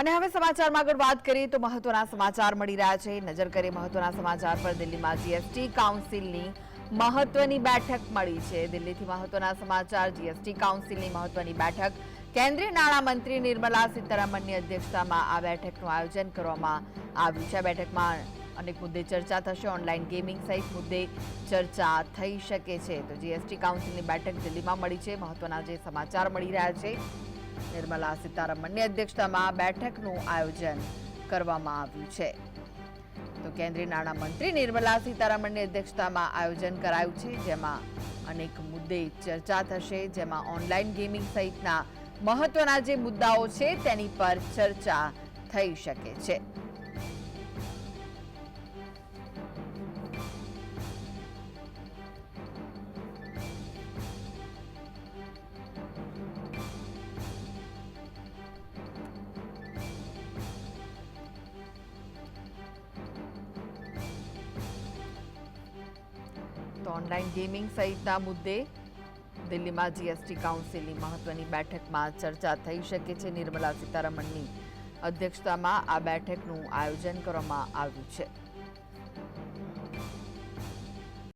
અને હવે સમાચારમાં આગળ વાત કરીએ તો મહત્વના સમાચાર મળી રહ્યા છે. નજર કરીએ મહત્વના સમાચાર પર દિલ્હીમાં જીએસટી કાઉન્સિલની મહત્વની બેઠક મળી છે. દિલ્હીથી મહત્વના સમાચાર જીએસટી કાઉન્સિલની મહત્વની બેઠક. કેન્દ્રીય નાણામંત્રી નિર્મલા સીતારામનની અધ્યક્ષતામાં આ બેઠકનું આયોજન કરવામાં આવ્યું છે. બેઠકમાં અનેક મુદ્દે ચર્ચા થશે. ઓનલાઈન ગેમિંગ સહિત મુદ્દે ચર્ચા થઈ શકે છે. તો જીએસટી કાઉન્સિલની બેઠક દિલ્હીમાં મળી છે. મહત્વના જે સમાચાર મળી રહ્યા છે નિર્મલા સીતારમણની અધ્યક્ષતામાં બેઠકનું આયોજન કરવામાં આવ્યું છે. તો કેન્દ્રીય નાણામંત્રી નિર્મલા સીતારમણની અધ્યક્ષતામાં આયોજન કરાયું છે, જેમાં અનેક મુદ્દે ચર્ચા થશે, જેમાં ઓનલાઈન ગેમિંગ સહિતના મહત્વના જે મુદ્દાઓ છે તેની પર ચર્ચા થઈ શકે છે. ઓનલાઈન ગેમિંગ સહિતના મુદ્દે દિલ્હીમાં જીએસટી કાઉન્સિલની મહત્વની બેઠકમાં ચર્ચા થઈ શકે છે નિર્મલા સીતારમણની અધ્યક્ષતામાં આ બેઠકનું આયોજન કરવામાં આવ્યું છે.